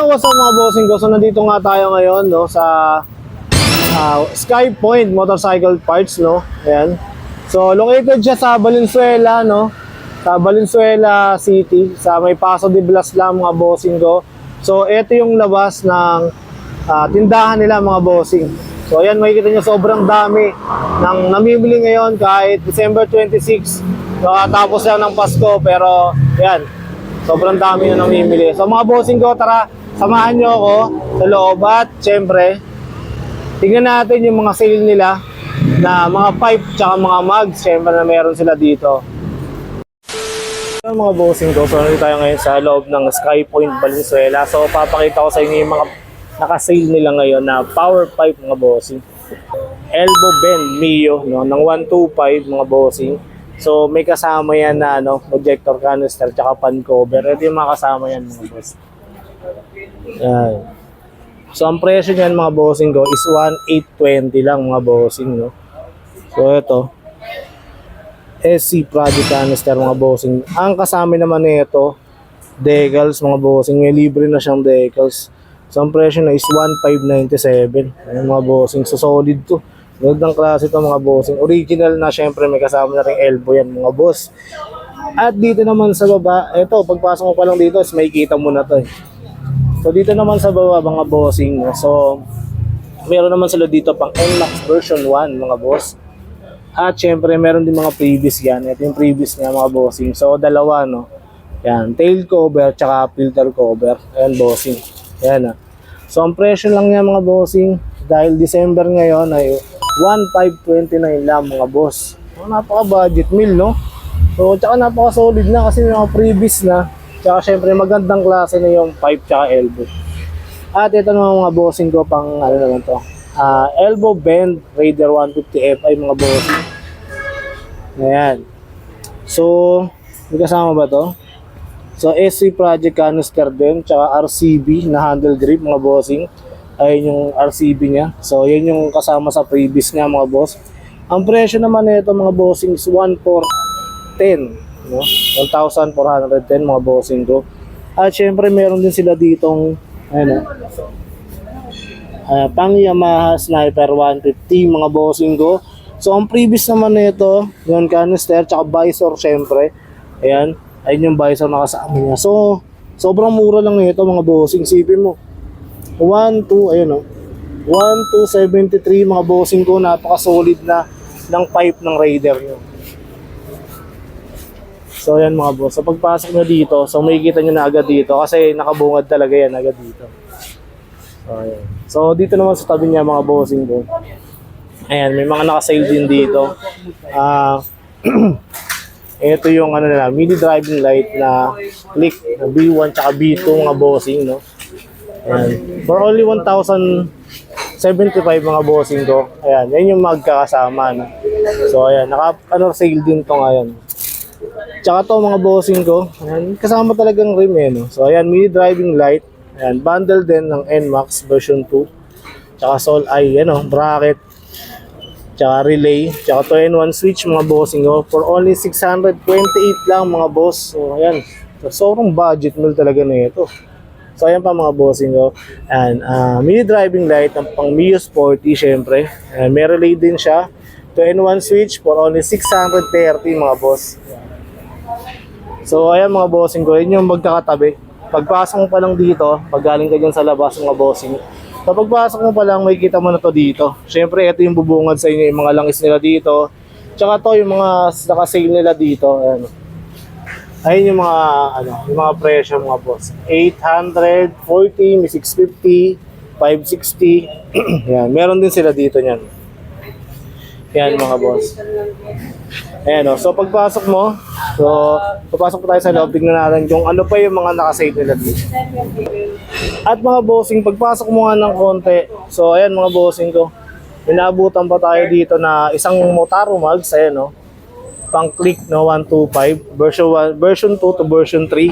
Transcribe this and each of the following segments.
Ayan, what's up mga bossing ko? So nandito nga tayo ngayon no sa ah, Sky Point Motorcycle Parts no. Ayan. So located siya sa Valenzuela no. Sa Valenzuela City sa may Paso de Blas lang mga bossing ko. So ito yung labas ng ah, tindahan nila mga bossing. So ayan makikita niyo sobrang dami ng namimili ngayon kahit December 26 nakatapos lang ng Pasko pero ayan Sobrang dami na namimili. So mga bossing ko, tara, samahan nyo ako sa loob at syempre, tingnan natin yung mga sale nila na mga pipe tsaka mga mugs, syempre na meron sila dito. Yung mga bossing ko, so tayo ngayon sa loob ng Sky Point Valenzuela. So papakita ko sa inyo yung mga naka-sale nila ngayon na power pipe mga bossing. Elbow bend Mio no ng 125 mga bossing. So may kasama yan na ano, projector canister tsaka pan cover. Ito yung mga kasama yan mga boss. Yan. So ang presyo niyan mga bossing ko is 1,820 lang mga bossing no. So ito SC Project Canister mga bossing. Ang kasama naman nito decals mga bossing. May libre na siyang decals. So ang presyo na is 1,597. Ayun mga bossing. So solid to. Gandang klase ito mga bossing. Original na syempre may kasama na rin elbow yan mga boss. At dito naman sa baba, eto pagpasok mo pa lang dito is may kita mo na to eh. So dito naman sa baba mga bossing. So meron naman sila dito pang NMAX version 1 mga boss. At syempre meron din mga previous yan. Ito yung previous niya mga bossing. So dalawa no. Yan, tail cover tsaka filter cover. Ayan bossing. Ayan ah. So ang presyo lang niya mga bossing dahil December ngayon ay 1,529 lang mga boss. So, napaka-budget meal, no? So, tsaka napaka-solid na kasi may mga previous na. Tsaka syempre magandang klase na yung pipe tsaka elbow. At ito naman mga bossing ko pang ano naman to. Ah, elbow bend Raider 150 Fi mga bossing. Ayan. So, may kasama ba to? So, SC Project Canister din, tsaka RCB na handle grip mga bossing. Ayun yung RCB niya. So, yun yung kasama sa previous niya mga boss. Ang presyo naman nito mga bossing is 1,410. No? 1,410 mga bossing ko. At syempre meron din sila ditong ano, ah, pang Yamaha Sniper 150 mga bossing ko. So, ang previous naman nito, yung canister, tsaka visor syempre. Ayan, ayun yung visor na kasama niya. So, sobrang mura lang nito mga bossing. Sipin mo, 1, 2, ayun o. 1, 2, 73 mga bossing ko. Napaka-solid na ng pipe ng Raider nyo. So yan mga boss. So pagpasok nyo dito, so makikita nyo na agad dito kasi nakabungad talaga yan agad dito. So, ayan. so dito naman sa tabi niya mga bossing ko. Ayan, may mga naka-sale din dito. Ah, ito yung ano nila, mini driving light na click na B1 tsaka B2 mga bossing, no? Ayan. For only 1,075 mga bossing ko. Ayan, yan yung magkakasama. No? So, ayan, naka, ano, sale din to ngayon. Tsaka to mga bossing ko, ayan, kasama talagang rim eh, no? So, ayan, mini driving light. Ayan, bundle din ng NMAX version 2. Tsaka Sol I, ano, bracket. Tsaka relay. Tsaka 2-in-1 switch mga bossing ko. For only 628 lang mga boss. So, ayan. So, sobrang budget meal talaga na ito. So ayan pa mga bossing ko. And uh, mini driving light ng pang Mio Sporty syempre. And may relay din siya. 2-in-1 switch for only 630 mga boss. So ayan mga bossing ko, yun yung magkakatabi. Pagpasok mo pa lang dito, pag galing ka dyan sa labas mga bossing, so pagpasok mo pa lang, makikita mo na to dito. Syempre, ito yung bubungad sa inyo, yung mga langis nila dito. Tsaka to, yung mga naka-sale nila dito. Ayan. Ayun yung mga ano, yung mga presyo mga boss. 840, may 650, 560. Yan, meron din sila dito niyan. Yan mga boss. Ayan o. So pagpasok mo, so papasok pa tayo sa loob, tignan natin yung ano pa yung mga nakasave nila dito. At mga bossing, pagpasok mo nga ng konti, so ayan mga bossing ko, minabutan pa tayo dito na isang Motaro Mags, ayan o pang click no 125 version 1 version 2 to version 3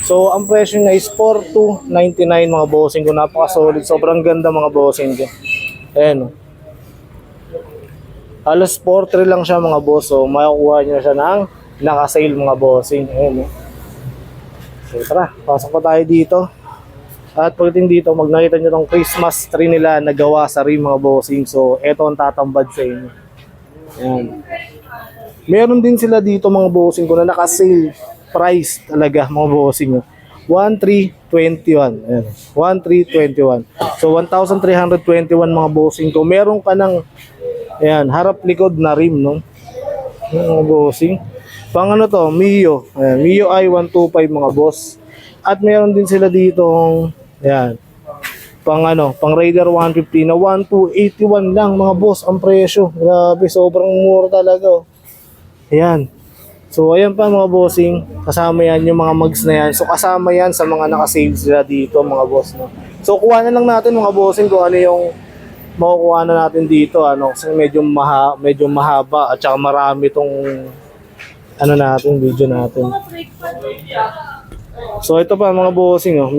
so ang presyo niya is 4299 mga bossing ko. Napaka solid sobrang ganda mga bossing ko. Ayan oh. Halos 43 lang siya mga boss so makukuha niyo siya ng naka-sale mga bossing ayan oh. so tara pasok pa tayo dito At pagdating dito, mag nakita nyo Christmas tree nila na gawa sa rim mga bossing. So, eto ang tatambad sa inyo. Ayan. Meron din sila dito mga bossing ko na naka-sale price talaga mga bossing. oh. 1321. Ayan. 1321. So 1321 mga bossing ko. Meron ka ng ayan, harap likod na rim no. Bossing. Pang ano to, Mio. Ayan, Mio i125 mga boss. At meron din sila dito ayan. Pang ano, pang Raider 150 na 1281 lang mga boss ang presyo. Grabe, sobrang mura talaga. Oh. Ayan. So, ayan pa mga bossing. Kasama yan yung mga mugs na yan. So, kasama yan sa mga nakasave sila dito mga boss. No? So, kuha na lang natin mga bossing kung ano yung makukuha na natin dito. Ano, kasi medyo, maha, medyo mahaba at saka marami tong ano natin, video natin. So, ito pa mga bossing. Oh.